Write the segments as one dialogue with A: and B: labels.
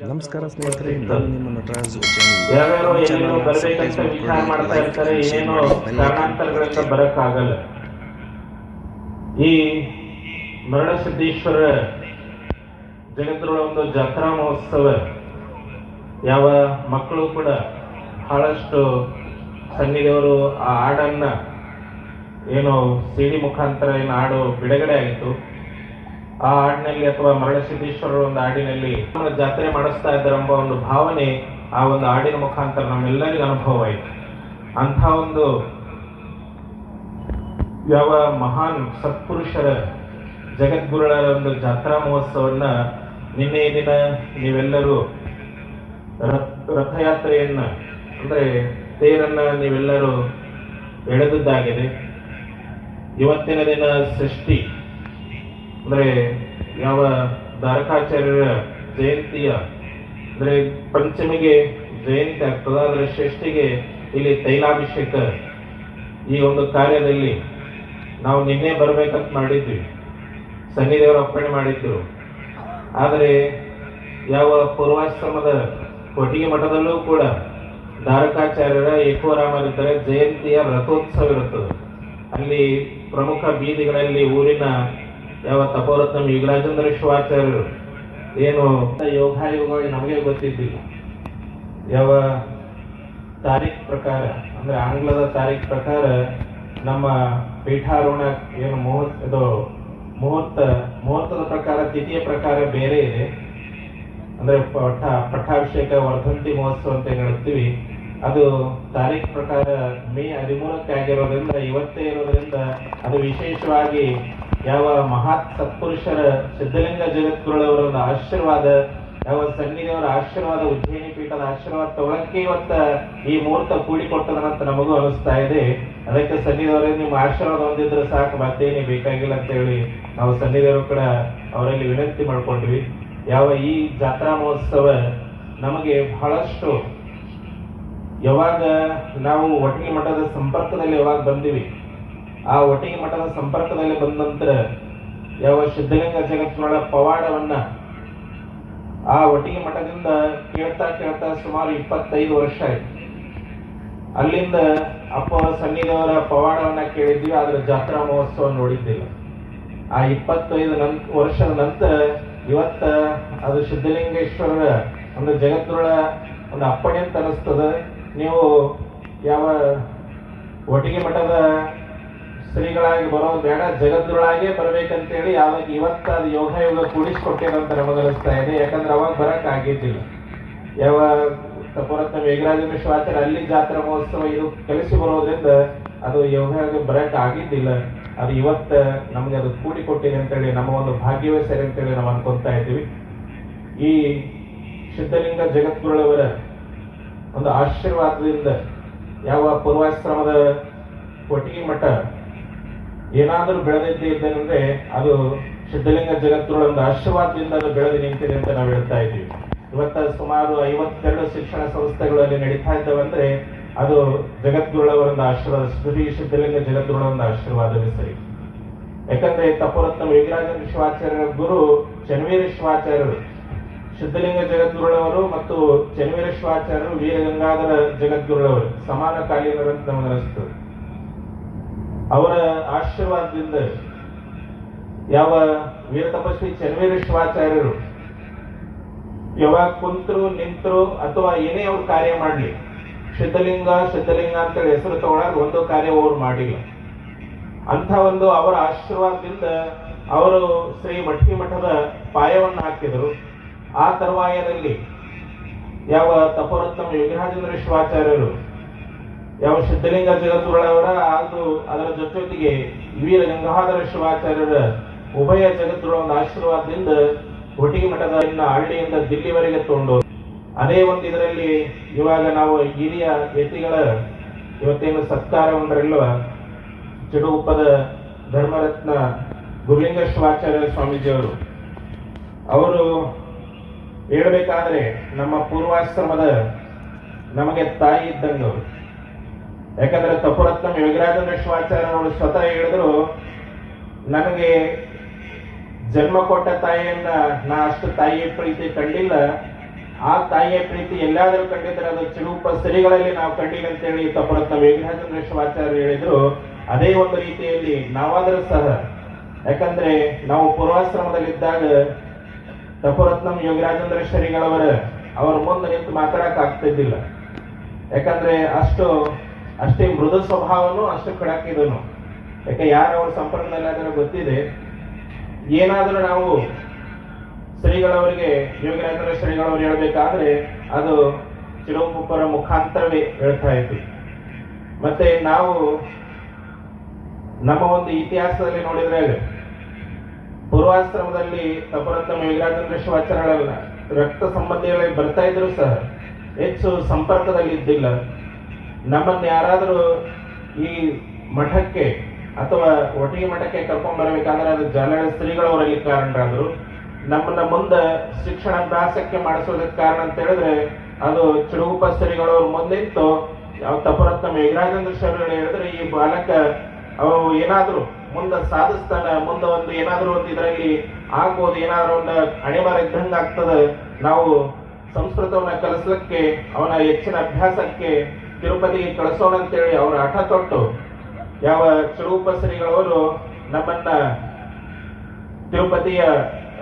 A: ನಮಸ್ಕಾರ ಸ್ನೇಹಿತರೆ ನಾನು ನಿಮ್ಮ ನಟರಾಜ್
B: ಯಾವ್ಯಾರೋ ಏನೇನೋ ಬರ್ಬೇಕಂತ ವಿಚಾರ ಮಾಡ್ತಾ ಇರ್ತಾರೆ ಏನೇನೋ ಕಾರಣಾಂತರಗಳಿಂದ ಬರಕ್ಕಾಗಲ್ಲ. ಈ ಮರಣಸಿದ್ದೇಶ್ವರ ಜಗತ್ತರೊಳ ಒಂದು ಜಾತ್ರಾ ಮಹೋತ್ಸವ ಯಾವ ಮಕ್ಕಳು ಕೂಡ ಬಹಳಷ್ಟು ಸನ್ನಿಧಿಯವರು ಆ ಹಾಡನ್ನು ಏನು ಸಿಡಿ ಮುಖಾಂತರ ಏನು ಹಾಡು ಬಿಡುಗಡೆ ಆಯಿತು ಆ ಹಾಡಿನಲ್ಲಿ ಅಥವಾ ಮರಳಸಿದ್ದೇಶ್ವರರ ಒಂದು ಹಾಡಿನಲ್ಲಿ ಜಾತ್ರೆ ಮಾಡಿಸ್ತಾ ಇದ್ದಾರೆಂಬ ಒಂದು ಭಾವನೆ ಆ ಒಂದು ಹಾಡಿನ ಮುಖಾಂತರ ನಮ್ಮೆಲ್ಲರಿಗೂ ಅನುಭವ ಆಯಿತು. ಅಂಥ ಒಂದು ಯಾವ ಮಹಾನ್ ಸತ್ಪುರುಷರ ಜಗದ್ಗುರುಗಳ ಒಂದು ಜಾತ್ರಾ ಮಹೋತ್ಸವನ್ನ ನಿನ್ನೆ ದಿನ ನೀವೆಲ್ಲರೂ ರಥ, ರಥಯಾತ್ರೆಯನ್ನ ಅಂದ್ರೆ ತೇರನ್ನ ನೀವೆಲ್ಲರೂ ಎಳೆದದ್ದಾಗಿದೆ. ಇವತ್ತಿನ ದಿನ ಷಷ್ಠಿ ಅಂದ್ರೆ ಯಾವ ದಾರಕಾಚಾರ್ಯರ ಜಯಂತಿಯ ಅಂದರೆ ಪಂಚಮಿಗೆ ಜಯಂತಿ ಆಗ್ತದ, ಅದರ ಶ್ರೇಷ್ಠಿಗೆ ಇಲ್ಲಿ ತೈಲಾಭಿಷೇಕ ಈ ಒಂದು ಕಾರ್ಯದಲ್ಲಿ ನಾವು ನಿನ್ನೆ ಬರಬೇಕಂತ ಮಾಡಿದ್ವಿ. ಸನ್ನಿದೇವರು ಅಪ್ಪಣೆ ಮಾಡಿದ್ರು. ಆದರೆ ಯಾವ ಪೂರ್ವಾಶ್ರಮದ ಕೊಟ್ಟಿಗೆ ಮಠದಲ್ಲೂ ಕೂಡ ದಾರಕಾಚಾರ್ಯರ ಏಕೋರಾಮರಿದ್ದರೆ ಜಯಂತಿಯ ರಥೋತ್ಸವ ಇರುತ್ತದೆ. ಅಲ್ಲಿ ಪ್ರಮುಖ ಬೀದಿಗಳಲ್ಲಿ ಊರಿನ ಯಾವ ತಪೋರತ್ನ ಯುಗರಾಜೇಂದ್ರ ಶಿವಾಚಾರ್ಯರು ಏನು? ಯೋಗಾಯೋಗವಾಗಿ ನಮಗೆ ಗೊತ್ತಿದ್ದಿಲ್ಲ. ಯಾವ ತಾರೀಖ್ ಪ್ರಕಾರ, ಅಂದ್ರೆ ಆಂಗ್ಲದ ತಾರೀಖ್ ಪ್ರಕಾರ ನಮ್ಮ ಪೀಠಾರೋಹಣ ಏನು ಮುಹೂರ್ತ ಇದು ಮುಹೂರ್ತ ಮುಹೂರ್ತದ ಪ್ರಕಾರ ತಿಥಿಯ ಪ್ರಕಾರ ಬೇರೆ ಇದೆ. ಅಂದ್ರೆ ಪಠ ಪಟ್ಟಾಭಿಷೇಕ ವರ್ಧಂತಿ ಮಹೋತ್ಸವ ಅಂತ ಹೇಳ್ತೀವಿ. ಅದು ತಾರೀಖ್ ಪ್ರಕಾರ ಮೇ ಹದಿಮೂರಕ್ಕೆ ಆಗಿರೋದ್ರಿಂದ, ಇವತ್ತೇ ಇರೋದ್ರಿಂದ ಅದು ವಿಶೇಷವಾಗಿ ಯಾವ ಮಹಾತ್ ಸತ್ಪುರುಷರ ಸಿದ್ಧಲಿಂಗ ಜಗದ್ಗುರುಳವರ ಒಂದು ಆಶೀರ್ವಾದ, ಯಾವ ಸನ್ನಿಧಿಯವರ ಆಶೀರ್ವಾದ, ಉಜ್ಜಯಿನಿ ಪೀಠದ ಆಶೀರ್ವಾದ ತಗೊಳಕ್ಕೆ ಇವತ್ತ ಈ ಮುಹೂರ್ತ ಕೂಡಿಕೊಟ್ಟದನಂತ ನಮಗೂ ಅನಿಸ್ತಾ ಇದೆ. ಅದಕ್ಕೆ ಸನ್ನಿಧಿಯವರೇ, ನಿಮ್ಮ ಆಶೀರ್ವಾದ ಹೊಂದಿದ್ರೆ ಸಾಕು, ಮತ್ತೇನೇ ಬೇಕಾಗಿಲ್ಲ ಅಂತ ಹೇಳಿ ನಾವು ಸನ್ನಿಧಿಯವರು ಕೂಡ ಅವರಲ್ಲಿ ವಿನಂತಿ ಮಾಡ್ಕೊಂಡ್ವಿ. ಯಾವ ಈ ಜಾತ್ರಾ ಮಹೋತ್ಸವ ನಮಗೆ ಬಹಳಷ್ಟು ಯಾವಾಗ ನಾವು ಒಟ್ಟಿಗೆ ಮಠದ ಸಂಪರ್ಕದಲ್ಲಿ ಯಾವಾಗ ಬಂದಿವಿ, ಆ ಒಟ್ಟಿಗೆ ಮಠದ ಸಂಪರ್ಕದಲ್ಲಿ ಬಂದ ನಂತರ ಯಾವ ಸಿದ್ಧಲಿಂಗ ಜಗತ್ತಿನೊಳ ಪವಾಡವನ್ನ ಆ ಒಟ್ಟಿಗೆ ಮಠದಿಂದ ಕೇಳ್ತಾ ಕೇಳ್ತಾ ಸುಮಾರು ಇಪ್ಪತ್ತೈದು ವರ್ಷ ಆಯ್ತು. ಅಲ್ಲಿಂದ ಅಪ್ಪ ಸನ್ನಿಧಿಯವರ ಪವಾಡವನ್ನ ಕೇಳಿದ್ವಿ, ಆದ್ರೆ ಜಾತ್ರಾ ಮಹೋತ್ಸವ ನೋಡಿದ್ದಿಲ್ಲ. ಆ ಇಪ್ಪತ್ತೈದು ನನ್, ವರ್ಷದ ನಂತರ ಇವತ್ತ ಅದು ಸಿದ್ಧಲಿಂಗೇಶ್ವರರ ಒಂದು ಜಗದ್ಗುರುಳ ಒಂದು ಅಪ್ಪಣೆ ಅಂತ ಅನಿಸ್ತದ. ನೀವು ಯಾವ ಒಟ್ಟಿಗೆ ಮಠದ ಶ್ರೀಗಳಾಗಿ ಬರೋದು ಬೇಡ, ಜಗದ್ಗುರುಳಾಗೇ ಬರ್ಬೇಕಂತೇಳಿ ಯಾವಾಗ ಇವತ್ತ ಅದು ಯೋಗ ಯೋಗ ಕೂಡಿಸ್ಕೊಟ್ಟೇನಂತ ನಮಗನಿಸ್ತಾ ಇದೆ. ಯಾಕಂದ್ರೆ ಅವಾಗ ಬರಕ್ ಆಗಿದ್ದಿಲ್ಲ ಯಾವ ತಪೋರತ್ನ ಮೇಘರಾಜ ವಿಶ್ವಾಚಾರ ಅಲ್ಲಿ ಜಾತ್ರಾ ಮಹೋತ್ಸವ ಇದು ಕಲಿಸಿ ಬರೋದ್ರಿಂದ ಅದು ಯೋಗ ಬರಕ್ ಆಗಿದ್ದಿಲ್ಲ. ಅದು ಇವತ್ತ ನಮಗೆ ಅದು ಕೂಡಿ ಕೊಟ್ಟಿದೆ ಅಂತೇಳಿ ನಮ್ಮ ಒಂದು ಭಾಗ್ಯವೇ ಸರಿ ಅಂತೇಳಿ ನಾವು ಅನ್ಕೊಂತಾ ಇದ್ದೀವಿ. ಈ ಸಿದ್ಧಲಿಂಗ ಜಗದ್ಗುರುಳವರ ಒಂದು ಆಶೀರ್ವಾದದಿಂದ ಯಾವ ಪೂರ್ವಾಶ್ರಮದ ಕೊಟ್ಟಿಗೆ ಮಠ ಏನಾದರೂ ಬೆಳೆದಿದ್ದೇ ಇದ್ದೇನೆಂದ್ರೆ ಅದು ಸಿದ್ಧಲಿಂಗ ಜಗತ್ತುಗಳ ಒಂದು ಆಶೀರ್ವಾದದಿಂದ ಅದು ಬೆಳೆದು ನಿಂತಿದೆ ಅಂತ ನಾವು ಹೇಳ್ತಾ ಇದ್ದೀವಿ. ಇವತ್ತ ಸುಮಾರು ಐವತ್ತೆರಡು ಶಿಕ್ಷಣ ಸಂಸ್ಥೆಗಳಲ್ಲಿ ನಡೀತಾ ಇದ್ದಾವಂದ್ರೆ ಅದು ಜಗದ್ಗುರುಳವರ ಒಂದು ಆಶೀರ್ವಾದ, ಶ್ರೀ ಸಿದ್ಧಲಿಂಗ ಜಗದ್ಗುರುಳ ಒಂದು ಆಶೀರ್ವಾದವೇ ಸರಿ. ಯಾಕಂದ್ರೆ ತಪೋರತ್ನ ವೇಗರಾಜ ವಿಶ್ವಾಚಾರ್ಯರ ಗುರು ಚನ್ವೀರ ಶಿವಾಚಾರ್ಯರು ಸಿದ್ಧಲಿಂಗ ಜಗದ್ಗುರುಳವರು ಮತ್ತು ಚನ್ವೀರ ಶಿವಾಚಾರ್ಯರು ವೀರಗಂಗಾಧರ ಜಗದ್ಗುರುಳವರು ಸಮಾನ ಕಾಲೀನರಂತ ನಮಗನಿಸ್ತದೆ ಅವರ ಆಶೀರ್ವಾದದಿಂದ ಯಾವ ವೀರ ತಪಸ್ವಿ ಚನ್ವೀರ ಶಿವಾಚಾರ್ಯರು ಯಾವಾಗ ಕುಂತರು, ನಿಂತರು ಅಥವಾ ಏನೇ ಅವ್ರು ಕಾರ್ಯ ಮಾಡಲಿ ಸಿದ್ಧಲಿಂಗ ಸಿದ್ಧಲಿಂಗ ಅಂತೇಳಿ ಹೆಸರು ತಗೊಳಕ್ ಒಂದು ಕಾರ್ಯ ಅವ್ರು ಮಾಡಿಲ್ಲ. ಅಂಥ ಒಂದು ಅವರ ಆಶೀರ್ವಾದದಿಂದ ಅವರು ಶ್ರೀ ಮಠದ ಪಾಯವನ್ನು ಹಾಕಿದರು. ಆ ತರುವಾಯದಲ್ಲಿ ಯಾವ ತಪೋರತ್ನ ಯೋಗರಾಜೇಂದ್ರ ಶಿವಾಚಾರ್ಯರು ಯಾವ ಸಿದ್ಧಲಿಂಗ ಜಗತ್ತುಗಳವರ ಅದು ಅದರ ಜೊತೆಗೆ ವೀರ ಗಂಗಾಧರ ಶಿವಾಚಾರ್ಯರ ಉಭಯ ಜಗತ್ತುಗಳ ಒಂದು ಆಶೀರ್ವಾದದಿಂದ ಒಟ್ಟಿಗೆ ಮಠದ ಇನ್ನ ಹಳ್ಳಿಯಿಂದ ದಿಲ್ಲಿವರೆಗೆ ತಗೊಂಡು ಅದೇ ಒಂದು ಇದರಲ್ಲಿ ಇವಾಗ ನಾವು ಹಿರಿಯ ಯತಿಗಳ ಇವತ್ತೇನು ಸತ್ಕಾರ ಒಂದರಲ್ವ ಧರ್ಮರತ್ನ ಗುರುಲಿಂಗ ಶಿವಾಚಾರ್ಯ ಸ್ವಾಮೀಜಿಯವರು. ಅವರು ಹೇಳ್ಬೇಕಾದ್ರೆ ನಮ್ಮ ಪೂರ್ವಾಶ್ರಮದ ನಮಗೆ ತಾಯಿ ಇದ್ದಂಗವರು ಯಾಕಂದ್ರೆ ತಪುರತ್ನ ಯೋಗರಾಜ ಶಿವಾಚಾರ್ಯ ಅವರು ಸ್ವತಃ ಹೇಳಿದ್ರು, ನನಗೆ ಜನ್ಮ ಕೊಟ್ಟ ತಾಯಿಯನ್ನ ನಾ ಅಷ್ಟು ತಾಯಿಯ ಪ್ರೀತಿ ಕಂಡಿಲ್ಲ. ಆ ತಾಯಿಯ ಪ್ರೀತಿ ಎಲ್ಲಾದರೂ ಕಂಡಿದ್ರೆ ಅದು ಚಿರುಪ ಸರಿಗಳಲ್ಲಿ ನಾವು ಕಂಡಿಲ್ಲ ಅಂತೇಳಿ ತಪುರತ್ನ ವೇಗರಾಜೇಂದ್ರ ಶಿವಾಚಾರ್ಯ ಹೇಳಿದ್ರು. ಅದೇ ಒಂದು ರೀತಿಯಲ್ಲಿ ನಾವಾದರೂ ಸಹ, ಯಾಕಂದ್ರೆ ನಾವು ಪೂರ್ವಾಶ್ರಮದಲ್ಲಿದ್ದಾಗ ತಪರತ್ನಂ ಯೋಗರಾಜೇಂದ್ರ ಶ್ರೀಗಳವರ ಅವರ ಮುಂದೆ ನಿಂತು ಮಾತಾಡಕ್ ಆಗ್ತಿದ್ದಿಲ್ಲ. ಯಾಕಂದ್ರೆ ಅಷ್ಟು, ಅಷ್ಟೇ ಮೃದು ಸ್ವಭಾವನು ಅಷ್ಟು ಕಡಕಿದನು ಯಾಕೆ ಯಾರು ಅವ್ರ ಸಂಪರ್ಕದಲ್ಲಿ ಅದರ ಗೊತ್ತಿದೆ. ಏನಾದರೂ ನಾವು ಶ್ರೀಗಳವರಿಗೆ, ಯೋಗರಾಜೇಂದ್ರ ಶ್ರೀಗಳವರು ಹೇಳ್ಬೇಕಾದ್ರೆ ಅದು ಚಿರೋಪುಪ್ಪರ ಮುಖಾಂತರವೇ ಹೇಳ್ತಾ ಇದ್ವಿ. ಮತ್ತೆ ನಾವು ನಮ್ಮ ಒಂದು ಇತಿಹಾಸದಲ್ಲಿ ನೋಡಿದ್ರೆ ಪೂರ್ವಾಶ್ರಮದಲ್ಲಿ ತಪರತ್ನ ಯೋಗರಾಜೇಂದ್ರ ಶಿವಾಚಾರ್ಯರಲ್ಲ ರಕ್ತ ಸಂಬಂಧಿಗಳಿಗೆ ಬರ್ತಾ ಇದ್ರು ಸಹ ಹೆಚ್ಚು ಸಂಪರ್ಕದಲ್ಲಿ ಇದ್ದಿಲ್ಲ ನಮ್ಮನ್ನ ಯಾರಾದರೂ ಈ ಮಠಕ್ಕೆ ಅಥವಾ ಒಟ್ಟಿಗೆ ಮಠಕ್ಕೆ ಕರ್ಕೊಂಡು ಬರಬೇಕಾದ್ರೆ ಅದು ಜಾಲ ಶ್ರೀಗಳವರಲ್ಲಿ ಕಾರಣರಾದ್ರು. ನಮ್ಮನ್ನ ಮುಂದೆ ಶಿಕ್ಷಣಾಭ್ಯಾಸಕ್ಕೆ ಮಾಡಿಸೋದಕ್ಕೆ ಕಾರಣ ಅಂತ ಹೇಳಿದ್ರೆ ಅದು ಚಿಡುಗುಪ್ಪ ಶ್ರೀಗಳವ್ರ ಮುಂದಿತ್ತು. ಯಾವ ತಪರತ್ನ ಮೇಘರಾಜೇಂದ್ರ ಹೇಳಿದ್ರೆ ಈ ಬಾಲಕ ಅವು ಏನಾದ್ರು ಮುಂದೆ ಸಾಧಿಸ್ತಾನ, ಮುಂದ ಒಂದು ಏನಾದರೂ ಒಂದು ಇದರಲ್ಲಿ ಆಗ್ಬೋದು, ಏನಾದ್ರು ಒಂದು ಅಣಿವಾರ ಇದ್ದಂಗ ಆಗ್ತದ. ನಾವು ಸಂಸ್ಕೃತವನ್ನ ಕಲಿಸ್ಲಿಕ್ಕೆ, ಅವನ ಹೆಚ್ಚಿನ ಅಭ್ಯಾಸಕ್ಕೆ ತಿರುಪತಿಗೆ ಕಳಿಸೋಣ ಅಂತೇಳಿ ಅವ್ರ ಹಠ ತೊಟ್ಟು ಯಾವ ಚಿಡುಗುಪ್ಪ ಶ್ರೀಗಳವರು ನಮ್ಮನ್ನ ತಿರುಪತಿಯ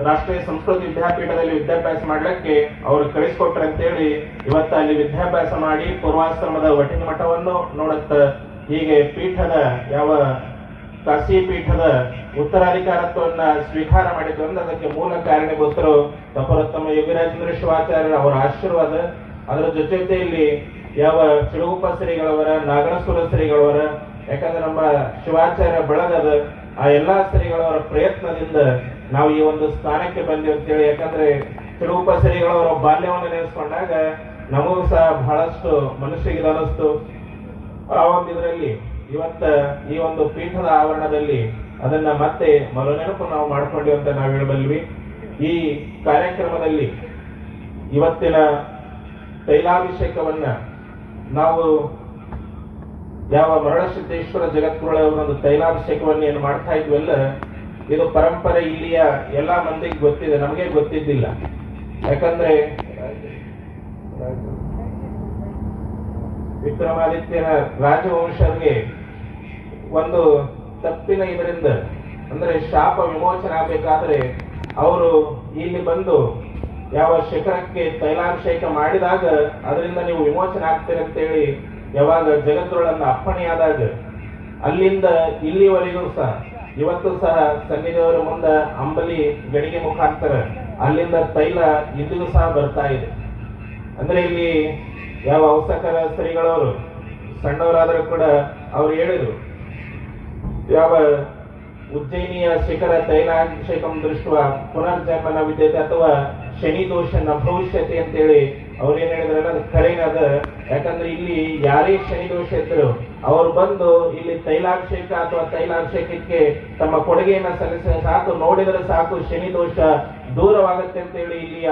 B: ರಾಷ್ಟ್ರೀಯ ಸಂಸ್ಕೃತ ವಿದ್ಯಾಪೀಠದಲ್ಲಿ ವಿದ್ಯಾಭ್ಯಾಸ ಮಾಡ್ಲಿಕ್ಕೆ ಅವರು ಕಳಿಸ್ಕೊಟ್ರೆ ಅಂತೇಳಿ ಇವತ್ತ ಅಲ್ಲಿ ವಿದ್ಯಾಭ್ಯಾಸ ಮಾಡಿ ಪೂರ್ವಾಶ್ರಮದ ವಟಿನ ಮಠವನ್ನು ನೋಡುತ್ತ ಹೀಗೆ ಪೀಠದ ಯಾವ ಕಾಶಿ ಪೀಠದ ಉತ್ತರಾಧಿಕಾರತ್ವವನ್ನು ಸ್ವೀಕಾರ ಮಾಡಿದ್ದು ಅಂದ್ರೆ ಅದಕ್ಕೆ ಮೂಲ ಕಾರಣೀಭೂತರು ತಪರೋತ್ತಮ ಯೋಗಿರಾಜೇಂದ್ರ ಶಿವಾಚಾರ್ಯರ ಅವರ ಆಶೀರ್ವಾದ. ಅದರ ಜೊತೆ ಇಲ್ಲಿ ಯಾವ ಚಿಡುಗುಪ್ಪ ಶ್ರೀಗಳವರ, ನಾಗರಸುರ ಶ್ರೀಗಳವರ, ಯಾಕಂದ್ರೆ ನಮ್ಮ ಶಿವಾಚಾರ್ಯ ಬಳಗದ ಆ ಎಲ್ಲಾ ಶ್ರೀಗಳವರ ಪ್ರಯತ್ನದಿಂದ ನಾವು ಈ ಒಂದು ಸ್ಥಾನಕ್ಕೆ ಬಂದಿವಿ ಅಂತೇಳಿ. ಯಾಕಂದ್ರೆ ತಿರುಗುಪ್ಪ ಶ್ರೀಗಳವರ ಬಾಲ್ಯವನ್ನು ನೆನೆಸ್ಕೊಂಡಾಗ ನಮಗೂ ಸಹ ಬಹಳಷ್ಟು ಅನಿಸ್ತು ಆ ಒಂದು ಇದರಲ್ಲಿ ಇವತ್ತ ಈ ಒಂದು ಪೀಠದ ಆವರಣದಲ್ಲಿ ಅದನ್ನ ಮತ್ತೆ ಮರುನೆನಪು ನಾವು ಮಾಡ್ಕೊಂಡಿವಿ ಅಂತ ನಾವು ಹೇಳಬಲ್ವಿ. ಈ ಕಾರ್ಯಕ್ರಮದಲ್ಲಿ ಇವತ್ತಿನ ತೈಲಾಭಿಷೇಕವನ್ನ ನಾವು ಯಾವ ಮರಳಸಿದ್ದೇಶ್ವರ ಜಗದ್ಗುರುಳ ಒಂದು ತೈಲಾಭಿಷೇಕವನ್ನು ಏನು ಮಾಡ್ತಾ ಇದ್ವಲ್ಲ ಇದು ಪರಂಪರೆ ಇಲ್ಲಿಯ ಎಲ್ಲ ಮಂದಿಗೆ ಗೊತ್ತಿದೆ, ನಮಗೆ ಗೊತ್ತಿದ್ದಿಲ್ಲ. ಯಾಕಂದ್ರೆ ವಿಕ್ರಮಾದಿತ್ಯನ ರಾಜವಂಶರಿಗೆ ಒಂದು ತಪ್ಪಿನ ಇದರಿಂದ, ಅಂದರೆ ಶಾಪ ವಿಮೋಚನೆ ಆಗ್ಬೇಕಾದ್ರೆ ಅವರು ಇಲ್ಲಿ ಬಂದು ಯಾವ ಶಿಖರಕ್ಕೆ ತೈಲಾಭಿಷೇಕ ಮಾಡಿದಾಗ ಅದರಿಂದ ನೀವು ವಿಮೋಚನೆ ಆಗ್ತೀರಿ ಅಂತೇಳಿ ಯಾವಾಗ ಜಗದ್ರೊಳನ್ನು ಅಪ್ಪಣೆಯಾದಾಗ, ಅಲ್ಲಿಂದ ಇಲ್ಲಿವರೆಗೂ ಸಹ, ಇವತ್ತು ಸಹ ಸನ್ನಿಧಿಯವರ ಮುಂದೆ ಅಂಬಲಿ ಗಡಿಗೆ ಮುಖಾಂತರ ಅಲ್ಲಿಂದ ತೈಲ ಇಂದಿಗೂ ಸಹ ಬರ್ತಾ ಇದೆ. ಅಂದ್ರೆ ಇಲ್ಲಿ ಯಾವ ಅವಸಕರ ಶ್ರೀಗಳವರು ಸಣ್ಣವರಾದರೂ ಕೂಡ ಅವ್ರು ಹೇಳಿದ್ರು, ಯಾವ ಉಜ್ಜಯಿನಿಯ ಶಿಖರ ತೈಲಾಭಿಷೇಕಂ ದೃಷ್ಟ ಪುನರ್ಜನ್ಮನ ವಿದ್ಯತೆ ಅಥವಾ ಶನಿ ದೋಷ ನ ಭವಿಷ್ಯತೆ ಅಂತೇಳಿ ಅವ್ರು ಏನ್ ಹೇಳಿದ್ರಲ್ಲ, ಅದು ಖರೇನದ ಯಾಕಂದ್ರೆ ಇಲ್ಲಿ ಯಾರೇ ಶನಿ ದೋಷ ಇದ್ರು ಅವ್ರು ಬಂದು ಇಲ್ಲಿ ತೈಲಾಭಿಷೇಕ ಅಥವಾ ತೈಲಾಭಿಷೇಕಕ್ಕೆ ತಮ್ಮ ಕೊಡುಗೆಯನ್ನ ಸಲ್ಲಿಸಿದ ಸಾಕು, ನೋಡಿದರೆ ಸಾಕು, ಶನಿ ದೋಷ ದೂರವಾಗುತ್ತೆ ಅಂತೇಳಿ ಇಲ್ಲಿಯ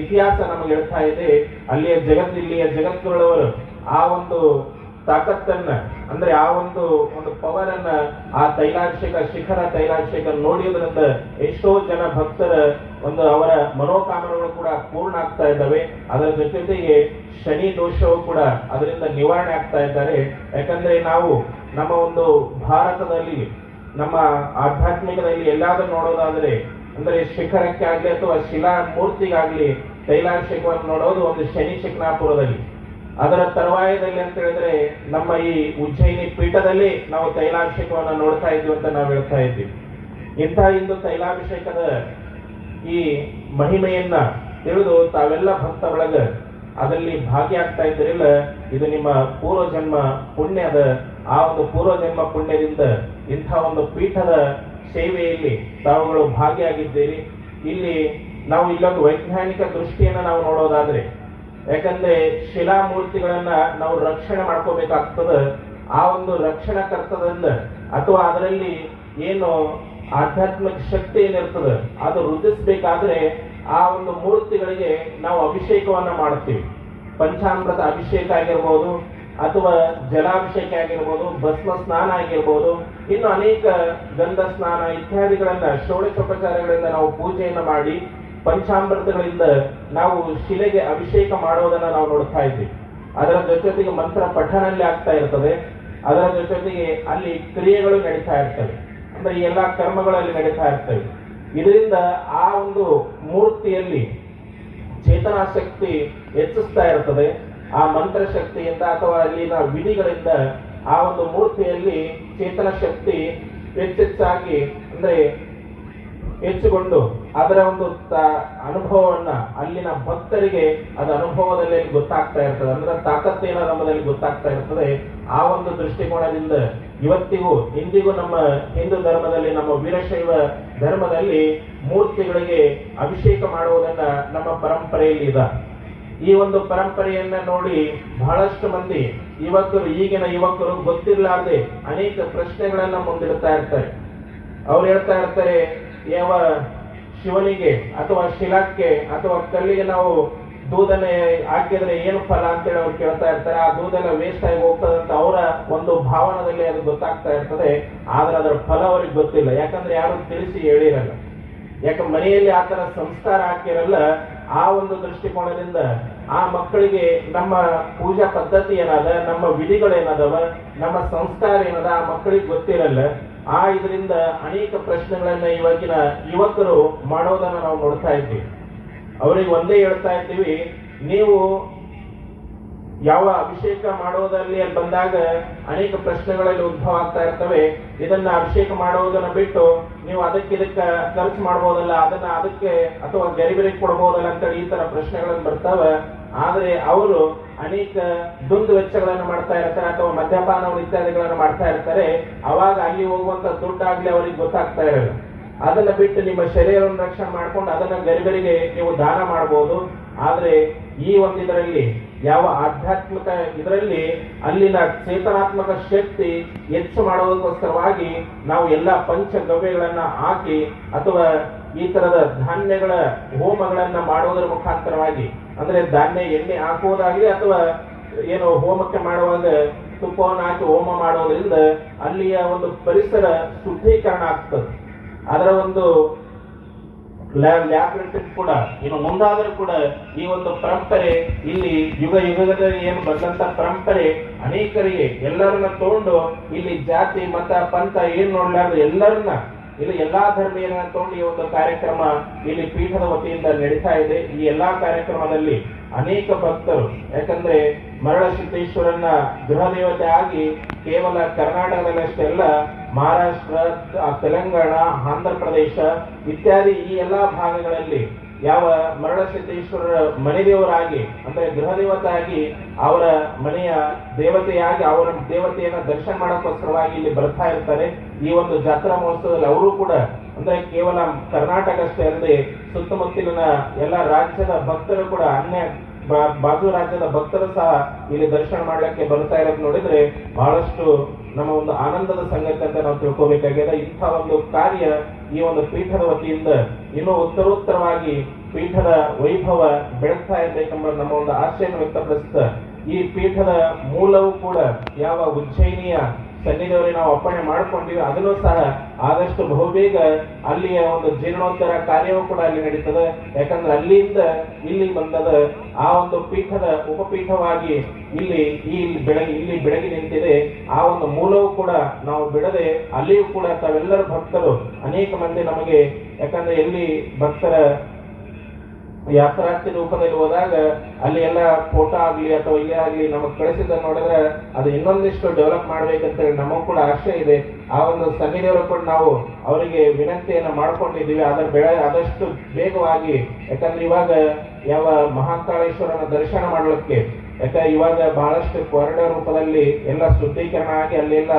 B: ಇತಿಹಾಸ ನಮಗೆ ಹೇಳ್ತಾ ಇದೆ. ಅಲ್ಲಿಯ ಜಗತ್, ಇಲ್ಲಿಯ ಜಗತ್ತುಗಳವರು ಆ ಒಂದು ತಾಕತ್ತನ್ನ ಅಂದ್ರೆ ಆ ಒಂದು ಒಂದು ಪವರ್ ಅನ್ನ ಆ ತೈಲಾಭಿಷೇಕ, ಶಿಖರ ತೈಲಾಭಿಷೇಕ ನೋಡಿದ್ರಿಂದ ಎಷ್ಟೋ ಜನ ಭಕ್ತರ ಒಂದು ಅವರ ಮನೋಕಾಮನೆಗಳು ಕೂಡ ಪೂರ್ಣ ಆಗ್ತಾ ಇದ್ದಾವೆ. ಅದರ ಜೊತೆಗೆ ಶನಿ ದೋಷವು ಕೂಡ ಅದರಿಂದ ನಿವಾರಣೆ ಆಗ್ತಾ ಇದ್ದಾರೆ. ಯಾಕಂದ್ರೆ ನಾವು ನಮ್ಮ ಒಂದು ಭಾರತದಲ್ಲಿ, ನಮ್ಮ ಆಧ್ಯಾತ್ಮಿಕದಲ್ಲಿ ಎಲ್ಲಾದ್ರೂ ನೋಡೋದಾದ್ರೆ, ಅಂದ್ರೆ ಶಿಖರಕ್ಕೆ ಆಗ್ಲಿ ಅಥವಾ ಶಿಲಾ ಮೂರ್ತಿಗಾಗ್ಲಿ ತೈಲಾಭಿಷೇಕವನ್ನು ನೋಡೋದು ಒಂದು ಶನಿ ಶಿಕ್ನಾಪುರದಲ್ಲಿ ಅದರ ತರುವಾಯದಲ್ಲಿ ಅಂತ ಹೇಳಿದ್ರೆ ನಮ್ಮ ಈ ಉಜ್ಜಯಿನಿ ಪೀಠದಲ್ಲಿ ನಾವು ತೈಲಾಭಿಷೇಕವನ್ನು ನೋಡ್ತಾ ಇದ್ವಿ ಅಂತ ನಾವು ಹೇಳ್ತಾ ಇದ್ದೀವಿ ಇಂಥ ಇಂದು ತೈಲಾಭಿಷೇಕದ ಈ ಮಹಿಮೆಯನ್ನ ತಿಳಿದು ತಾವೆಲ್ಲ ಭಕ್ತ ಒಳಗ ಅದರಲ್ಲಿ ಭಾಗಿಯಾಗ್ತಾ ಇದ್ರಿಲ್ಲ ಇದು ನಿಮ್ಮ ಪೂರ್ವ ಜನ್ಮ ಪುಣ್ಯದ ಆ ಒಂದು ಪೂರ್ವ ಜನ್ಮ ಪುಣ್ಯದಿಂದ ಇಂಥ ಒಂದು ಪೀಠದ ಸೇವೆಯಲ್ಲಿ ತಾವುಗಳು ಭಾಗಿಯಾಗಿದ್ದೀರಿ. ಇಲ್ಲಿ ನಾವು ಇಲ್ಲೊಂದು ವೈಜ್ಞಾನಿಕ ದೃಷ್ಟಿಯನ್ನ ನಾವು ನೋಡೋದಾದ್ರೆ ಯಾಕಂದ್ರೆ ಶಿಲಾಮೂರ್ತಿಗಳನ್ನ ನಾವು ರಕ್ಷಣೆ ಮಾಡ್ಕೋಬೇಕಾಗ್ತದ. ಆ ಒಂದು ರಕ್ಷಣಾ ಕರ್ತದಿಂದ ಅಥವಾ ಅದರಲ್ಲಿ ಏನು ಆಧ್ಯಾತ್ಮಿಕ ಶಕ್ತಿ ಏನಿರ್ತದ, ಅದು ವೃದ್ಧಿಸ್ಬೇಕಾದ್ರೆ ಆ ಒಂದು ಮೂರ್ತಿಗಳಿಗೆ ನಾವು ಅಭಿಷೇಕವನ್ನ ಮಾಡ್ತೀವಿ. ಪಂಚಾಮೃತ ಅಭಿಷೇಕ ಆಗಿರ್ಬೋದು, ಅಥವಾ ಜಲಾಭಿಷೇಕ ಆಗಿರ್ಬೋದು, ಭಸ್ಮ ಸ್ನಾನ ಆಗಿರ್ಬೋದು, ಇನ್ನು ಅನೇಕ ಗಂಧ ಸ್ನಾನ ಇತ್ಯಾದಿಗಳನ್ನ ಷೋಡಶೋಪಚಾರಗಳಿಂದ ನಾವು ಪೂಜೆಯನ್ನು ಮಾಡಿ ಪಂಚಾಮೃತಗಳಿಂದ ನಾವು ಶಿಲೆಗೆ ಅಭಿಷೇಕ ಮಾಡೋದನ್ನ ನಾವು ನೋಡ್ತಾ ಇದ್ವಿ. ಅದರ ಜೊತೆಗೆ ಮಂತ್ರ ಪಠನಲ್ಲಿ ಆಗ್ತಾ ಇರ್ತದೆ. ಅದರ ಜೊತೆಗೆ ಅಲ್ಲಿ ಕ್ರಿಯೆಗಳು ನಡೀತಾ ಇರ್ತವೆ. ಅಂದ್ರೆ ಎಲ್ಲಾ ಕರ್ಮಗಳಲ್ಲಿ ನಡೀತಾ ಇರ್ತವೆ. ಇದರಿಂದ ಆ ಒಂದು ಮೂರ್ತಿಯಲ್ಲಿ ಚೇತನಾ ಶಕ್ತಿ ಹೆಚ್ಚಿಸ್ತಾ ಇರ್ತದೆ. ಆ ಮಂತ್ರ ಶಕ್ತಿಯಿಂದ ಅಥವಾ ಅಲ್ಲಿನ ವಿಧಿಗಳಿಂದ ಆ ಒಂದು ಮೂರ್ತಿಯಲ್ಲಿ ಚೇತನ ಶಕ್ತಿ ಹೆಚ್ಚೆಚ್ಚಾಗಿ ಅಂದ್ರೆ ಹೆಚ್ಚುಕೊಂಡು ಅದರ ಒಂದು ಅನುಭವವನ್ನ ಅಲ್ಲಿನ ಭಕ್ತರಿಗೆ ಅದು ಅನುಭವದಲ್ಲಿ ಗೊತ್ತಾಗ್ತಾ ಇರ್ತದೆ. ಅಂದ್ರೆ ತಾಕತ್ತೇನ ನಮ್ಮದಲ್ಲಿ ಗೊತ್ತಾಗ್ತಾ ಇರ್ತದೆ. ಆ ಒಂದು ದೃಷ್ಟಿಕೋನದಿಂದ ಇವತ್ತಿಗೂ, ಇಂದಿಗೂ ನಮ್ಮ ಹಿಂದೂ ಧರ್ಮದಲ್ಲಿ, ನಮ್ಮ ವೀರಶೈವ ಧರ್ಮದಲ್ಲಿ ಮೂರ್ತಿಗಳಿಗೆ ಅಭಿಷೇಕ ಮಾಡುವುದನ್ನ ನಮ್ಮ ಪರಂಪರೆಯಲ್ಲಿ ಇದೆ. ಈ ಒಂದು ಪರಂಪರೆಯನ್ನ ನೋಡಿ ಬಹಳಷ್ಟು ಮಂದಿ ಯುವಕರು, ಈಗಿನ ಯುವಕರು ಗೊತ್ತಿರಲಾರ್ದೆ ಅನೇಕ ಪ್ರಶ್ನೆಗಳನ್ನ ಮುಂದಿಡ್ತಾ ಇರ್ತಾರೆ. ಅವ್ರು ಹೇಳ್ತಾ ಇರ್ತಾರೆ ಯಾವ ಶಿವನಿಗೆ ಅಥವಾ ಶಿಲಾಕ್ಕೆ ಅಥವಾ ಕಲ್ಲಿಗೆ ನಾವು ದೂದನೆ ಹಾಕಿದ್ರೆ ಏನು ಫಲ ಅಂತೇಳಿ ಅವ್ರು ಕೇಳ್ತಾ ಇರ್ತಾರೆ. ಆ ದೂದೆಲ್ಲ ವೇಸ್ಟ್ ಆಗಿ ಹೋಗ್ತದೆ ಅಂತ ಅವರ ಒಂದು ಭಾವನದಲ್ಲಿ ಅದು ಗೊತ್ತಾಗ್ತಾ ಇರ್ತದೆ. ಆದ್ರೆ ಅದರ ಫಲ ಅವ್ರಿಗೆ ಗೊತ್ತಿಲ್ಲ. ಯಾಕಂದ್ರೆ ಯಾರು ತಿಳಿಸಿ ಹೇಳಿರಲ್ಲ. ಯಾಕಂದ್ರೆ ಮನೆಯಲ್ಲಿ ಆ ಥರ ಸಂಸ್ಕಾರ ಹಾಕಿರಲ್ಲ, ಆ ಒಂದು ದೃಷ್ಟಿಕೋನದಿಂದ ಆ ಮಕ್ಕಳಿಗೆ ನಮ್ಮ ಪೂಜಾ ಪದ್ಧತಿ ಏನದ, ನಮ್ಮ ವಿಧಿಗಳೇನದವ, ನಮ್ಮ ಸಂಸ್ಕಾರ ಏನದ ಆ ಮಕ್ಕಳಿಗೆ ಗೊತ್ತಿರಲ್ಲ. ಆ, ಇದರಿಂದ ಅನೇಕ ಪ್ರಶ್ನೆಗಳನ್ನ ಇವಾಗಿನ ಯುವಕರು ಮಾಡೋದನ್ನ ನಾವು ನೋಡ್ತಾ ಇದ್ದೀವಿ ಅವರಿಗೆ ಒಂದೇ ಹೇಳ್ತಾ ಇದ್ದೀವಿ, ನೀವು ಯಾವ ಅಭಿಷೇಕ ಮಾಡೋದಲ್ಲಿ ಅಲ್ಲಿ ಬಂದಾಗ ಅನೇಕ ಪ್ರಶ್ನೆಗಳಲ್ಲಿ ಉದ್ಭವ ಆಗ್ತಾ ಇರ್ತವೆ. ಇದನ್ನ ಅಭಿಷೇಕ ಮಾಡೋದನ್ನ ಬಿಟ್ಟು ನೀವು ಅದಕ್ಕೆ ಇದಕ್ಕ ಖರ್ಚು ಮಾಡ್ಬೋದಲ್ಲ, ಅದನ್ನ ಅದಕ್ಕೆ ಅಥವಾ ಗರಿಬರಿಗೆ ಕೊಡ್ಬೋದಲ್ಲ ಅಂತೇಳಿ ಈ ತರ ಪ್ರಶ್ನೆಗಳನ್ನು ಬರ್ತಾವ. ಆದ್ರೆ ಅವರು ಅನೇಕ ದುಂದು ವೆಚ್ಚಗಳನ್ನು ಮಾಡ್ತಾ ಇರ್ತಾರೆ ಅಥವಾ ಮದ್ಯಪಾನ ಇತ್ಯಾದಿಗಳನ್ನು ಮಾಡ್ತಾ ಇರ್ತಾರೆ, ಅವಾಗ ಅಲ್ಲಿ ಹೋಗುವಂತ ದುಡ್ಡಾಗ್ಲಿ ಅವರಿಗೆ ಗೊತ್ತಾಗ್ತಾ ಇರಲ್ಲ. ಅದನ್ನ ಬಿಟ್ಟು ನಿಮ್ಮ ಶರೀರವನ್ನು ರಕ್ಷಣೆ ಮಾಡ್ಕೊಂಡು ಅದನ್ನ ಗರಿಬರಿಗೆ ನೀವು ದಾನ ಮಾಡಬಹುದು ಆದ್ರೆ ಈ ಒಂದು ಇದರಲ್ಲಿ, ಯಾವ ಆಧ್ಯಾತ್ಮಿಕ ಇದರಲ್ಲಿ ಅಲ್ಲಿನ ಚೇತನಾತ್ಮಕ ಶಕ್ತಿ ಹೆಚ್ಚು ಮಾಡುವುದಕ್ಕೋಸ್ಕರವಾಗಿ ನಾವು ಎಲ್ಲ ಪಂಚಗವ್ಯಗಳನ್ನ ಹಾಕಿ ಅಥವಾ ಈ ತರದ ಧಾನ್ಯಗಳ ಹೋಮಗಳನ್ನ ಮಾಡೋದರ ಮುಖಾಂತರವಾಗಿ ಅಂದ್ರೆ ಧಾನ್ಯ ಎಣ್ಣೆ ಹಾಕುವುದಾಗಲಿ ಅಥವಾ ಏನು ಹೋಮಕ್ಕೆ ಮಾಡುವಾಗ ತುಪ್ಪವನ್ನು ಹಾಕಿ ಹೋಮ ಮಾಡೋದ್ರಿಂದ ಅಲ್ಲಿಯ ಒಂದು ಪರಿಸರ ಶುದ್ಧೀಕರಣ ಆಗ್ತದೆ. ಅದರ ಒಂದು ಲ್ಯಾಬ್ರೇಟರಿ ಕೂಡ, ಇನ್ನು ಮುಂದಾದರೂ ಕೂಡ ಈ ಒಂದು ಪರಂಪರೆ ಇಲ್ಲಿ ಯುಗ ಯುಗದಲ್ಲಿ ಏನು ಬಂದಂತ ಪರಂಪರೆ ಅನೇಕರಿಗೆ ಎಲ್ಲರನ್ನ ತಗೊಂಡು ಇಲ್ಲಿ ಜಾತಿ, ಮತ, ಪಂಥ, ಏನ್ ನೋಡ್ಲಾರ್ದು ಎಲ್ಲರನ್ನ ಇಲ್ಲಿ ಎಲ್ಲಾ ಧರ್ಮೀಯರ ತೋಂಡಿ ಒಂದು ಕಾರ್ಯಕ್ರಮ ಇಲ್ಲಿ ಪೀಠದ ವತಿಯಿಂದ ನಡೀತಾ ಇದೆ. ಈ ಎಲ್ಲಾ ಕಾರ್ಯಕ್ರಮದಲ್ಲಿ ಅನೇಕ ಭಕ್ತರು, ಯಾಕಂದ್ರೆ ಮರಳ ಸಿದ್ದೇಶ್ವರನ್ನ ಗೃಹ ದೇವತೆ ಆಗಿ ಕೇವಲ ಕರ್ನಾಟಕದಲ್ಲಷ್ಟೇ ಅಲ್ಲ ಮಹಾರಾಷ್ಟ್ರ ತೆಲಂಗಾಣ, ಆಂಧ್ರ ಪ್ರದೇಶ ಇತ್ಯಾದಿ ಈ ಎಲ್ಲಾ ಭಾಗಗಳಲ್ಲಿ ಯಾವ ಮರಳ ಸಿದ್ದೇಶ್ವರರ ಮನೆ ದೇವರಾಗಿ ಅಂದ್ರೆ ಗೃಹ ದೇವತೆಯಾಗಿ ಅವರ ಮನೆಯ ದೇವತೆಯಾಗಿ, ಅವರ ದೇವತೆಯನ್ನ ದರ್ಶನ ಮಾಡೋಕ್ಕೋಸ್ಕರವಾಗಿ ಇಲ್ಲಿ ಬರ್ತಾ ಇರ್ತಾರೆ. ಈ ಒಂದು ಜಾತ್ರಾ ಮಹೋತ್ಸವದಲ್ಲಿ ಅವರು ಕೂಡ, ಅಂದ್ರೆ ಕೇವಲ ಕರ್ನಾಟಕ ಅಷ್ಟೇ ಅಲ್ಲದೆ ಸುತ್ತಮುತ್ತಲಿನ ಎಲ್ಲ ರಾಜ್ಯದ ಭಕ್ತರು ಕೂಡ, ಅನ್ಯ ಬಾಜು ರಾಜ್ಯದ ಭಕ್ತರು ಸಹ ಇಲ್ಲಿ ದರ್ಶನ ಮಾಡ್ಲಿಕ್ಕೆ ಬರ್ತಾ ಇರೋದು ನೋಡಿದ್ರೆ ಬಹಳಷ್ಟು ನಮ್ಮ ಒಂದು ಆನಂದದ ಸಂಗತಿ ಅಂತ ನಾವು ತಿಳ್ಕೋಬೇಕಾಗಿದೆ. ಇಂಥ ಒಂದು ಕಾರ್ಯ ಈ ಒಂದು ಪೀಠದ ವತಿಯಿಂದ ಇನ್ನೂ ಉತ್ತರೋತ್ತರವಾಗಿ ಪೀಠದ ವೈಭವ ಬೆಳೆಸ್ತಾ ಇರಬೇಕೆಂಬ ನಮ್ಮ ಒಂದು ಆಶಯವನ್ನು ವ್ಯಕ್ತಪಡಿಸುತ್ತ ಈ ಪೀಠದ ಮೂಲವೂ ಕೂಡ ಯಾವ ಉಜ್ಜಯಿನಿಯ ಸನ್ನಿಧಿಯವರಿಗೆ ನಾವು ಅಪ್ಪಣೆ ಮಾಡಿಕೊಂಡಿವಿ, ಅದನ್ನು ಸಹ ಆದಷ್ಟು ಬಹುಬೇಗ ಅಲ್ಲಿಯ ಒಂದು ಜೀರ್ಣೋದ್ಧಾರ ಕಾರ್ಯವೂ ಕೂಡ ಅಲ್ಲಿ ನಡೀತದೆ. ಯಾಕಂದ್ರೆ ಅಲ್ಲಿಂದ ಇಲ್ಲಿ ಬಂದದ ಆ ಒಂದು ಪೀಠದ ಉಪಪೀಠವಾಗಿ ಇಲ್ಲಿ ಈ ಬೆಳಗ್ಗೆ ಇಲ್ಲಿ ಬೆಳಗ್ಗೆ ನಿಂತಿದೆ. ಆ ಒಂದು ಮೂಲವೂ ಕೂಡ ನಾವು ಬಿಡದೆ ಅಲ್ಲಿಯೂ ಕೂಡ ತಾವೆಲ್ಲರ ಭಕ್ತರು ಅನೇಕ ಮಂದಿ ನಮಗೆ ಯಾಕಂದ್ರೆ ಎಲ್ಲಿ ಭಕ್ತರ ಯಾತ್ರಾರ್ಥಿ ರೂಪದಲ್ಲಿ ಹೋದಾಗ ಅಲ್ಲಿ ಎಲ್ಲ ಫೋಟೋ ಆಗ್ಲಿ ಅಥವಾ ಇಲ್ಲೇ ಆಗ್ಲಿ ನಮಗ್ ಕಳಿಸಿದ ನೋಡಿದ್ರೆ ಅದು ಇನ್ನೊಂದಿಷ್ಟು ಡೆವಲಪ್ ಮಾಡ್ಬೇಕಂತ ಹೇಳಿ ನಮಗೂ ಕೂಡ ಆಶೆ ಇದೆ. ಆ ಒಂದು ಸನ್ನಿಧಿಯವರು ಕೂಡ ನಾವು ಅವರಿಗೆ ವಿನಂತಿಯನ್ನ ಮಾಡ್ಕೊಂಡಿದ್ದೀವಿ. ಅದರ ಬೆಳೆ ಆದಷ್ಟು ಬೇಗವಾಗಿ ಯಾಕಂದ್ರೆ ಇವಾಗ ಯಾವ ಮಹಾಕಾಳೇಶ್ವರನ ದರ್ಶನ ಮಾಡ್ಲಿಕ್ಕೆ ಯಾಕಂದ್ರೆ ಇವಾಗ ಬಹಳಷ್ಟು ಕಾರಿಡಾರ್ ರೂಪದಲ್ಲಿ ಎಲ್ಲ ಶುದ್ಧೀಕರಣ ಆಗಿ ಅಲ್ಲೆಲ್ಲ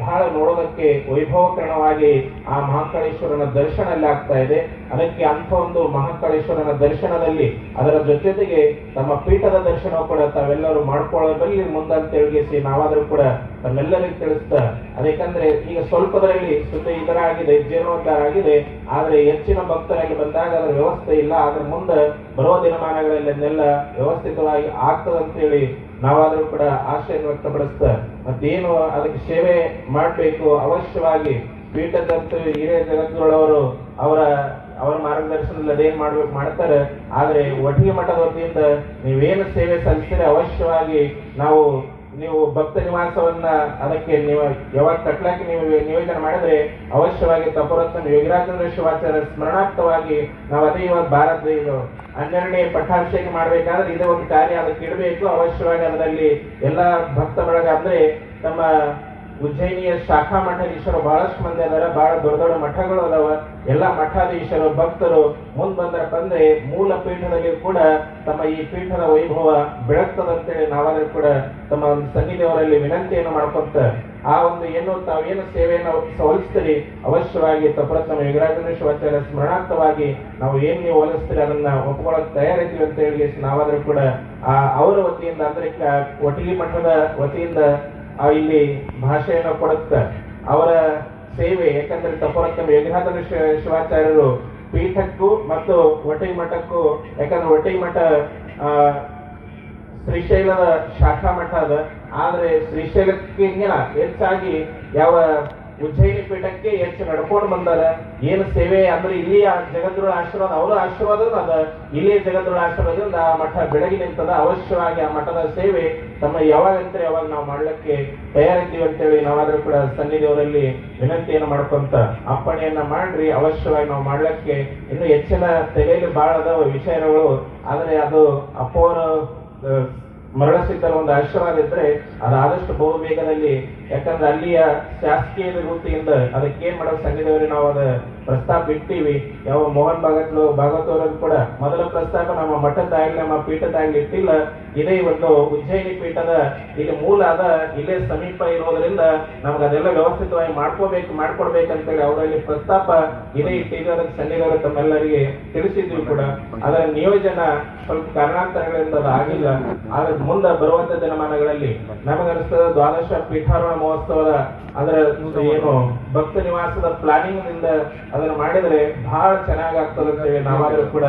B: ಬಹಳ ನೋಡೋದಕ್ಕೆ ವೈಭವಕರಣವಾಗಿ ಆ ಮಹಾಕಾಳೇಶ್ವರನ ದರ್ಶನ ಅಲ್ಲಿ ಆಗ್ತಾ ಇದೆ. ಅದಕ್ಕೆ ಅಂಥ ಒಂದು ಮಹಾಕಾಳೇಶ್ವರನ ದರ್ಶನದಲ್ಲಿ ಅದರ ಜೊತೆಗೆ ತಮ್ಮ ಪೀಠದ ದರ್ಶನ ಕೂಡ ತಾವೆಲ್ಲರೂ ಮಾಡ್ಕೊಳ್ಳೋದ್ರಲ್ಲಿ ಮುಂದಂತ ತಿಳಿಸಿ ನಾವಾದರೂ ಕೂಡ ತಮ್ಮೆಲ್ಲರಿಗೂ ತಿಳಿಸ್ತಾ ಅದಕ್ಕಂದ್ರೆ ಈಗ ಸ್ವಲ್ಪದರಲ್ಲಿ ಸುದ್ದಿ ಇತರ ಆಗಿದೆ ಜೀರ್ಣೋದ್ಧಾರ ಆಗಿದೆ, ಆದರೆ ಹೆಚ್ಚಿನ ಭಕ್ತರಾಗಿ ಬಂದಾಗ ಅದರ ವ್ಯವಸ್ಥೆ ಇಲ್ಲ ಅದ್ರ ಮುಂದೆ ಬರುವ ದಿನಮಾನಗಳಲ್ಲಿ ಅದನ್ನೆಲ್ಲ ವ್ಯವಸ್ಥಿತವಾಗಿ ಆಗ್ತದಂತೇಳಿ ನಾವಾದರೂ ಕೂಡ ಆಶಯ ವ್ಯಕ್ತಪಡಿಸ್ತಾ, ಮತ್ತೇನು ಅದಕ್ಕೆ ಸೇವೆ ಮಾಡಬೇಕು ಅವಶ್ಯವಾಗಿ ಪೀಠದಂತೂ ಹಿರಿಯ ಜಗತ್ತುಗಳವರು ಅವರ ಅವರ ಮಾರ್ಗದರ್ಶನದಲ್ಲಿ ಅದೇನ್ ಮಾಡ್ಬೇಕು, ಮಾಡ್ತಾರೆ. ಆದರೆ ಒಟ್ಟಿಗೆ ಮಠದ ವತಿಯಿಂದ ನೀವೇನು ಸೇವೆ ಸಲ್ಲಿಸಿದ್ರೆ ಅವಶ್ಯವಾಗಿ ನಾವು, ನೀವು ಭಕ್ತ ನಿವಾಸವನ್ನ ಅದಕ್ಕೆ ನೀವು ಯಾವಾಗ ಕಟ್ಲಕ್ಕೆ ನೀವು ನಿಯೋಜನೆ ಮಾಡಿದ್ರೆ ಅವಶ್ಯವಾಗಿ ತಪುರತ್ನ ಯೋಗಿರಾಜೇಂದ್ರ ಶಿವಾಚಾರ್ಯ ಸ್ಮರಣಾರ್ಥವಾಗಿ ನಾವು ಅದೇ ಇವಾಗ ಭಾರತ ಇದು ಹನ್ನೆರಡನೇ ಪಟ್ಟಾಭಿಷೇಕ ಮಾಡಬೇಕಾದ್ರೆ ಇದೇ ಒಂದು ಕಾರ್ಯ ಅದಕ್ಕೆ ಇಡಬೇಕು. ಅವಶ್ಯವಾಗಿ ಅದರಲ್ಲಿ ಎಲ್ಲ ಭಕ್ತ ಬಳಗ ಅಂದ್ರೆ ನಮ್ಮ ಉಜ್ಜಯಿನಿಯ ಶಾಖಾ ಮಠಾಧೀಶರು ಬಹಳಷ್ಟು ಮಂದಿ ಅದಾರ, ಬಹಳ ದೊಡ್ಡ ದೊಡ್ಡ ಮಠಗಳು ಅದಾವ. ಎಲ್ಲ ಮಠಾಧೀಶರು, ಭಕ್ತರು ಮುಂದ್ ಬಂದ್ರಪ್ಪ ಅಂದ್ರೆ ಮೂಲ ಪೀಠದಲ್ಲಿ ಕೂಡ ತಮ್ಮ ಈ ಪೀಠದ ವೈಭವ ಬೆಳಗ್ತದಂತೇಳಿ ನಾವಾದ್ರೂ ಕೂಡ ತಮ್ಮ ಒಂದು ಸನ್ನಿಧಿಯವರಲ್ಲಿ ವಿನಂತಿಯನ್ನು ಮಾಡ್ಕೊಂತ ಆ ಒಂದು ಏನು ತಾವೇನು ಸೇವೆಯನ್ನು ಸವಲಿಸ್ತೀರಿ ಅವಶ್ಯವಾಗಿ ತಪ್ರತ್ನ ಯೋಗರಾಜೇಂದ್ರ ಶಿವಾಚಾರ್ಯ ಸ್ಮರಣಾರ್ಥವಾಗಿ ನಾವು ಏನ್ ನೀವು ಹೋಲಿಸ್ತೀರಿ ಅದನ್ನ ಒಪ್ಕೊಳ್ಳೋಕೆ ತಯಾರಿದ್ದೀವಿ ಅಂತ ಹೇಳಿ ನಾವಾದ್ರೂ ಕೂಡ ಆ ಅವರ ವತಿಯಿಂದ, ಅಂದ್ರೆ ಒಟಿಲಿ ಮಠದ ವತಿಯಿಂದ ಇಲ್ಲಿ ಭಾಷೆಯನ್ನು ಕೊಡುತ್ತೆ. ಅವರ ಸೇವೆ ಯಾಕಂದ್ರೆ ಯೋಗನಾಥನ ಶಿವ- ಶಿವಾಚಾರ್ಯರು ಪೀಠಕ್ಕೂ ಮತ್ತು ಮಠಕ್ಕೂ ಯಾಕಂದ್ರೆ ಒಟ್ಟಿಗೆ ಮಠ ಆ, ಶ್ರೀಶೈಲದ ಶಾಖಾ ಮಠ ಅದ. ಆದ್ರೆ ಶ್ರೀಶೈಲಕ್ಕೆ ಹೆಚ್ಚಾಗಿ ಯಾವ ಉಜ್ಜಯಿನಿ ಪೀಠಕ್ಕೆ ಹೆಚ್ಚು ನಡ್ಕೊಂಡು ಬಂದಾರ. ಏನು ಸೇವೆ ಅಂದ್ರೆ ಇಲ್ಲಿ ಜಗದ್ಗುರು ಆಶೀರ್ವಾದ, ಅವರ ಆಶೀರ್ವಾದ ಅದ. ಇಲ್ಲಿ ಜಗದ್ಗುರು ಆಶೀರ್ವಾದದಿಂದ ಆ ಮಠ ಬೆಳಗಿ ನಿಂತದ. ಅವಶ್ಯವಾಗಿ ಆ ಮಠದ ಸೇವೆ ತಮ್ಮ ಯಾವಾಗ ಅಂತಾರೆ ಯಾವಾಗ ನಾವು ಮಾಡ್ಲಿಕ್ಕೆ ತಯಾರಿದ್ದೀವಿ ಅಂತೇಳಿ ನಾವಾದ್ರೂ ಕೂಡ ಸನ್ನಿಧಿಯವರಲ್ಲಿ ವಿನಂತಿಯನ್ನು ಮಾಡ್ಕೊಂತ ಅಪ್ಪಣೆಯನ್ನ ಮಾಡ್ರಿ. ಅವಶ್ಯವಾಗಿ ನಾವು ಮಾಡ್ಲಿಕ್ಕೆ ಇನ್ನು ಹೆಚ್ಚಿನ ತಲೆಯಲ್ಲಿ ಬಹಳ ಅದಾವ ವಿಷಯಗಳು ಆದರೆ ಅದು ಅಪ್ಪೋರ ಮರಳಸಿದ್ದರ ಒಂದು ಆಶೀರ್ವಾದ ಇದ್ರೆ ಅದಾದಷ್ಟು ಬಹು ಬೇಗದಲ್ಲಿ ಯಾಕಂದ್ರೆ ಅಲ್ಲಿಯ ಶಾಸಕೀಯ ವೃತ್ತಿಯಿಂದ ಅದಕ್ಕೆ ಏನ್ ಮಾಡೋ ಸಂಘದವರಿಗೆ ನಾವು ಅದ ಪ್ರಸ್ತಾಪ ಇಟ್ಟಿವಿ. ಯಾವ ಮೋಹನ್ ಭಾಗತ್ಲು ಭಾಗವತವರಲ್ಲಿ ಕೂಡ ಮೊದಲ ಪ್ರಸ್ತಾಪ ನಮ್ಮ ಮಠದ್ದಾಗಲಿ ನಮ್ಮ ಪೀಠದಾಗಿ ಇಟ್ಟಿಲ್ಲ. ಇದೇ ಒಂದು ಉಜ್ಜಯಿನಿ ಪೀಠದ ಇಲ್ಲಿ ಮೂಲ ಅದ. ಇಲ್ಲೇ ಸಮೀಪ ಇರೋದ್ರಿಂದ ನಮ್ಗೆ ಅದೆಲ್ಲ ವ್ಯವಸ್ಥಿತವಾಗಿ ಮಾಡ್ಕೋಬೇಕು ಮಾಡ್ಕೊಡ್ಬೇಕಂತೇಳಿ ಅವರಲ್ಲಿ ಪ್ರಸ್ತಾಪ ಇದೇ ಇಟ್ಟಿದ್ದಾರೆ ಅದಕ್ಕೆ ತಮ್ಮೆಲ್ಲರಿಗೆ ತಿಳಿಸಿದ್ವಿ ಕೂಡ. ಅದರ ನಿಯೋಜನ ಸ್ವಲ್ಪ ಕಾರಣಾಂತರಗಳಿಂದ ಅದು ಆಗಿಲ್ಲ. ಆದ್ರೆ ಮುಂದೆ ಬರುವಂತ ದಿನಮಾನಗಳಲ್ಲಿ ನಮಗನಿಸ್ತದ ದ್ವಾದಶ ಪೀಠಾರೋಹಣ ಮಹೋತ್ಸವದ ಅದರ ಏನು ಭಕ್ತ ನಿವಾಸದ ಪ್ಲಾನಿಂಗ್ನಿಂದ ಅದನ್ನ ಮಾಡಿದ್ರೆ ಬಹಳ ಚೆನ್ನಾಗಿ ಆಗ್ತದೆ ಅಂತೇಳಿ ನಾವಾದ್ರೂ ಕೂಡ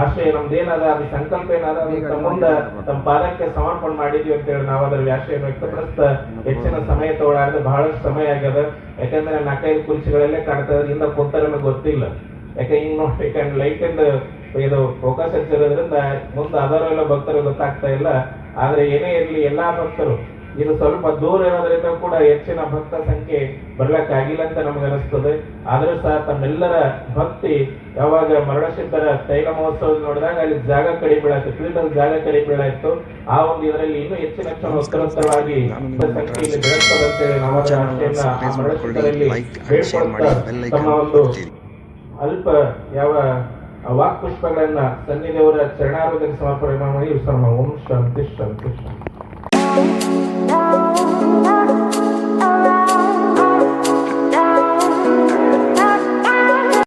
B: ಆಶಯ ನಮ್ದೇನದ ಅದು ಸಂಕಲ್ಪ ಏನದ ಮುಂದೆ ತಮ್ಮ ಮುಂದ ತಮ್ಮ ಪಾದಕ್ಕೆ ಸಮರ್ಪಣೆ ಮಾಡಿದ್ವಿ ಅಂತೇಳಿ ನಾವು ಅದರ ವ್ಯಾಸೆಯನ್ನು ವ್ಯಕ್ತಪಡಿಸ್ತಾ ಹೆಚ್ಚಿನ ಸಮಯ ತಗೊಳ್ಳಾರ್ದು ಬಹಳಷ್ಟು ಸಮಯ ಆಗ್ಯದ. ಯಾಕಂದ್ರೆ ನಾಲ್ಕೈದು ಕುರ್ಚಿಗಳಲ್ಲೇ ಕಾಣ್ತಾ ಇದ್ರಿಂದ ಕೂತಾರೆ ನಮಗೆ ಗೊತ್ತಿಲ್ಲ. ಯಾಕೆ ಹಿಂಗ್ ನೋಡಿ ಲೈಕ್ ಲೈಟ್ ಇಂದ ಇದು ಫೋಕಸ್ ಹಚ್ಚಿರೋದ್ರಿಂದ ಮುಂದೆ ಅದರೆಲ್ಲ ಭಕ್ತರು ಗೊತ್ತಾಗ್ತಾ ಇಲ್ಲ. ಆದ್ರೆ ಏನೇ ಇರಲಿ ಎಲ್ಲಾ ಭಕ್ತರು ಇದು ಸ್ವಲ್ಪ ದೂರ ಇರೋದ್ರಿಂದ ಕೂಡ ಹೆಚ್ಚಿನ ಭಕ್ತ ಸಂಖ್ಯೆ ಬರ್ಲಕ್ಕಾಗಿಲ್ಲ ಅಂತ ನಮ್ಗೆ ಅನಿಸ್ತದೆ. ಆದ್ರೂ ಸಹ ತಮ್ಮೆಲ್ಲರ ಭಕ್ತಿ ಯಾವಾಗ ಮರಣಶಿದ್ಧರ ತೈಲ ಮಹೋತ್ಸವ ನೋಡಿದಾಗ ಅಲ್ಲಿ ಜಾಗ ಕಡಿ ಬೀಳಾಯ್ತು ಫೀಲ್ಡ್ ಜಾಗ ಕಡಿಮೆ ಬೀಳಾಯ್ತು. ಆ ಒಂದು ಇದರಲ್ಲಿ ಇನ್ನೂ ಹೆಚ್ಚಿನ ಕ್ಷಣೋತ್ತರವಾಗಿ ಸಂಖ್ಯೆಯಲ್ಲಿ ಬೆಳೆಸ್ತದೆ ಅಂತೇಳಿ ನಾವು ತಮ್ಮ ಒಂದು ಅಲ್ಪ ಯಾವ ವಾಕ್ ಪುಷ್ಪಗಳನ್ನ ಸನ್ನಿಧಿಯವರ ಚರಣಾರೋಗ್ಯ ಸಮರ್ಪಣೆ ಮಾಡಿ ವಿಶ್ರಮ. ಓಂ ಶಾಂತಿ ಶಾಂತಿ ಶಾಂತಿ. Thank you.